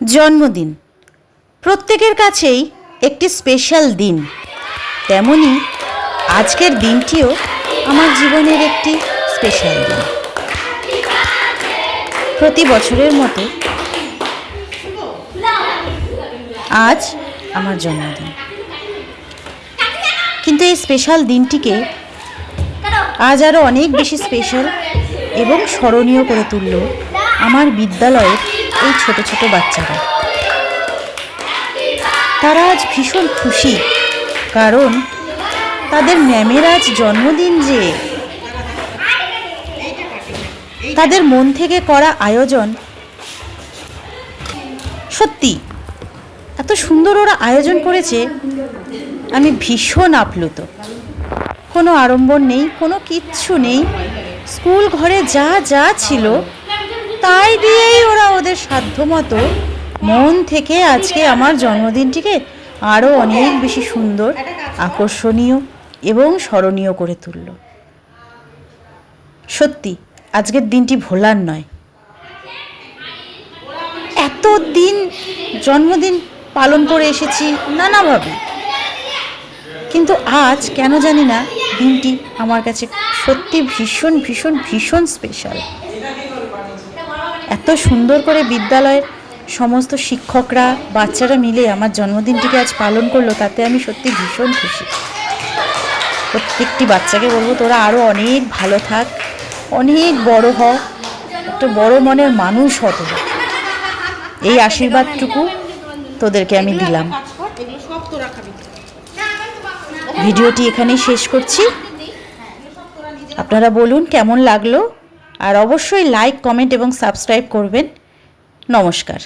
জন্মদিন। প্রত্যেকের কাছেই একটি স্পেশাল দিন। তেমনি আজকের দিনটিও আমার জীবনের একটি স্পেশাল দিন। প্রতি বছরের মতো আজ আমার জন্মদিন। কিন্তু এই স্পেশাল দিনটিকে আজ আরও অনেক বেশি স্পেশাল এবং স্মরণীয় করে তুলল আমার বিদ্যালয়ের এই ছোট ছোট বাচ্চারা। তারা আজ ভীষণ খুশি, কারণ তাদের ম্যামের আজ জন্মদিন যে। তাদের মন থেকে করা আয়োজন সত্যি, এত সুন্দর ওরা আয়োজন করেছে, আমি ভীষণ আপ্লুত। কোনো আড়ম্বর নেই, কোনো কিচ্ছু নেই। স্কুল ঘরে যা যা ছিল তাই দিয়েই ওরা ওদের সাধ্যমতো মন থেকে আজকে আমার জন্মদিনটিকে আরও অনেক বেশি সুন্দর, আকর্ষণীয় এবং স্মরণীয় করে তুলল। সত্যি, আজকের দিনটি ভোলার নয়। এত দিন জন্মদিন পালন করে এসেছি নানাভাবে। কিন্তু আজ কেন জানি না দিনটি আমার কাছে সত্যি ভীষণ ভীষণ ভীষণ স্পেশাল এত সুন্দর করে বিদ্যালয়ের সমস্ত শিক্ষকরা, বাচ্চারা মিলে আমার জন্মদিনটিকে আজ পালন করল, তাতে আমি সত্যি ভীষণ খুশি। প্রত্যেকটি বাচ্চাকে বলব, তোরা আরও অনেক ভালো থাক, অনেক বড় হ, একটা বড় মনের মানুষ হ তোরা। এই আশীর্বাদটুকু তোদেরকে আমি দিলাম। ভিডিওটি এখানেই শেষ করছি। আপনারা বলুন, কেমন লাগল? আর অবশ্যই লাইক কমেন্ট এবং সাবস্ক্রাইব করবেন। নমস্কার।